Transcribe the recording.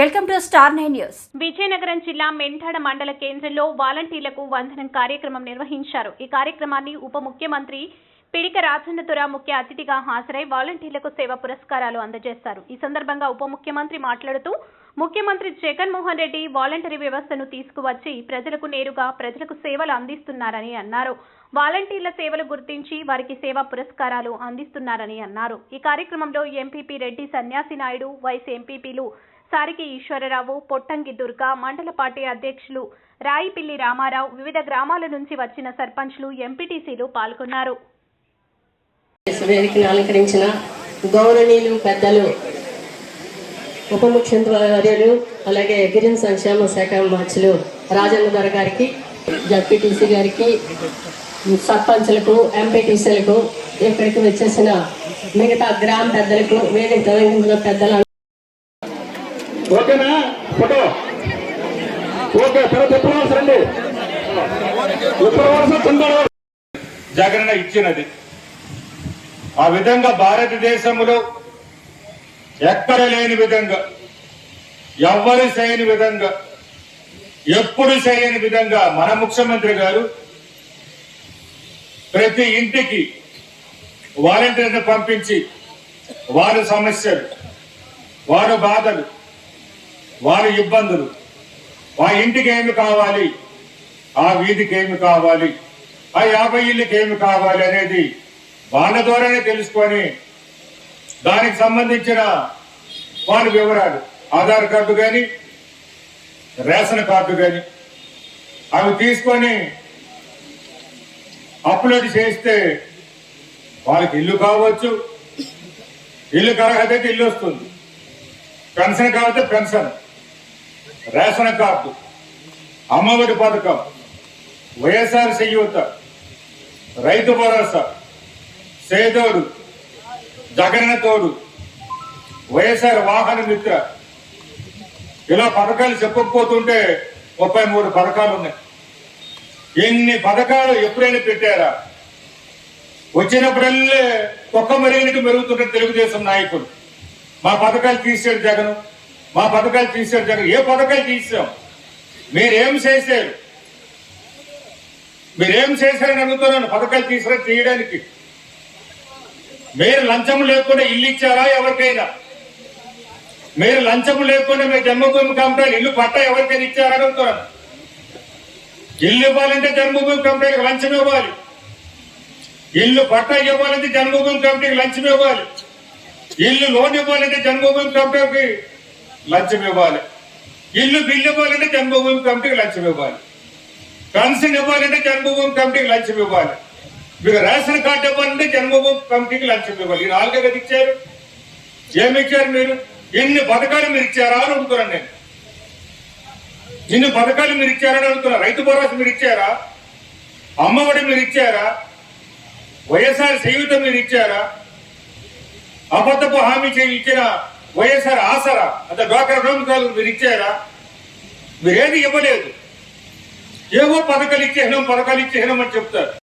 Welcome to star nine news. Vizianagaram జిల్లా మెంటాడ మండల కేంద్రంలో వాలంటీర్లకు వందనం కార్యక్రమం నిర్వహించారు. ఈ కార్యక్రమాన్ని ఉప ముఖ్యమంత్రి పిడిక రాజన్నతుర ముఖ్య అతిథిగా హాజరై వాలంటీర్లకు సేవ పురస్కారాలు అందజేశారు. ఈ సందర్భంగా ఉప ముఖ్యమంత్రి మాట్లాడుతూ ముఖ్యమంత్రి జగన్మోహన్ రెడ్డి వాలంటరీ వ్యవస్థను తీసుకువచ్చి ప్రజలకు నేరుగా ప్రజలకు సేవలు అందిస్తున్నారని అన్నారు. వాలంటీర్ల సేవలు గుర్తించి వారికి సేవా పురస్కారాలు అందిస్తున్నారని అన్నారు. ఈ కార్యక్రమంలో ఎంపీపీ రెడ్డి సన్యాసి నాయుడు వైస్ ఎంపీపీలు సారికి ఈశ్వరరావు పొట్టంగి దుర్గా మండల పార్టీ అధ్యక్షులు రాయిపిల్లి రామారావు వివిధ గ్రామాల నుంచి వచ్చిన సర్పంచ్లు ఎంపీటీసీలు పాల్గొన్నారు. వేదికను అలంకరించిన గౌరవనీయులు పెద్దలు ఉప ముఖ్యమంత్రి అలాగే గిరిజన సంక్షేమ శాఖ మంత్రులు రాజన్న దొర గారికి జడ్పీటీసీ గారికి సర్పంచ్లకు ఎంపీటీసీలకు ఇక్కడికి వచ్చేసిన మిగతా గ్రామ పెద్దలకు వేదిక తొలగించిన పెద్దలు ఓకేనా? ఫోటో. ఓకే తర్వాత ఉత్తరవాస రండి. ఉత్తరవాస తొందర ఇచ్చినది. ఆ విధంగా భారతదేశంలో ఎక్కడ లేని విధంగా ఎవ్వరు చేయని విధంగా ఎప్పుడు చేయని విధంగా మన ముఖ్యమంత్రి గారు ప్రతి ఇంటికి వాలంటీర్ని పంపించి వారి సమస్యలు వారి బాధలు వారి ఇబ్బందులు. ఆ ఇంటికి ఏమి కావాలి? ఆ వీధికి ఏమి కావాలి? ఆ యాభై ఇళ్ళకి ఏమి కావాలి అనేది వాళ్ళ ద్వారానే తెలుసుకొని దానికి సంబంధించిన వారి వివరాలు ఆధార్ కార్డు కానీ రేషన్ కార్డు కానీ అవి తీసుకొని అప్లోడ్ చేస్తే వాళ్ళకి ఇల్లు కావచ్చు ఇల్లు అర్హత ఇల్లు వస్తుంది. పెన్షన్ కాకపోతే పెన్షన్. రేషన్ కార్డు అమ్మఒడి పథకం వైఎస్ఆర్ చేయూత రైతు భరోసా సేదోడు జగన్న తోడు వైఎస్ఆర్ వాహన మిత్ర. ఇలా పథకాలు చెప్పకపోతుంటే ముప్పై మూడు పథకాలు ఉన్నాయి. ఎన్ని పథకాలు ఎప్పుడైనా పెట్టారా? వచ్చినప్పుడల్లే ఒక్క మరిగినట్టు మెరుగుతుంటారు తెలుగుదేశం నాయకులు. మా పథకాలు తీసాడు జగన్. మా పథకాలు తీసారు జగన్. ఏ పథకాలు తీసాం? మీరేం చేశారు? మీరేం చేశారని అడుగుతున్నాను. పథకాలు తీసారా తీయడానికి. మీరు లంచం లేకుండా ఇల్లు ఇచ్చారా ఎవరికైనా? మీరు లంచం లేకుండా మీరు జన్మభూమి కంపెనీ ఇల్లు పట్ట ఎవరికైనా ఇచ్చారా అడుగుతున్నాను. ఇల్లు ఇవ్వాలంటే జన్మభూమి కంపెనీకి లంచం ఇవ్వాలి. ఇల్లు పట్ట ఇవ్వాలంటే జన్మభూమి కంపెనీకి లంచం ఇవ్వాలి. ఇల్లు లోన్ ఇవ్వాలంటే జన్మభూమి కంపెనీకి లంచం ఇవ్వాలి. ఇల్లు బిల్లు ఇవ్వాలంటే జన్మభూమి కమిటీకి లంచం ఇవ్వాలి. కన్సన్ ఇవ్వాలంటే జన్మభూమి కమిటీకి లంచం ఇవ్వాలి. మీకు రేషన్ కార్డు ఇవ్వాలంటే జన్మభూమి కమిటీకి లంచం ఇవ్వాలి. ఈ నాలుగే కదా ఇచ్చారు. ఏమి ఇచ్చారు మీరు? ఎన్ని పథకాలు మీరు ఇచ్చారా అని అడుగుతున్నాను నేను. ఎన్ని పథకాలు మీరు ఇచ్చారని అడుగుతున్నా రైతు భరోసా మీరు ఇచ్చారా? అమ్మఒడి మీరు ఇచ్చారా? వైఎస్ఆర్ జీవితం మీరు ఇచ్చారా? అబద్ధపు హామీ ఇచ్చిన వైఎస్ఆర్ ఆసరా? అంత డ్వాక్రా రుణాలు మీరు ఇచ్చారా? మీరేది ఇవ్వలేదు. ఏవో పథకాలు ఇచ్చేహనం పథకాలు ఇచ్చేహనం అని చెప్తారు.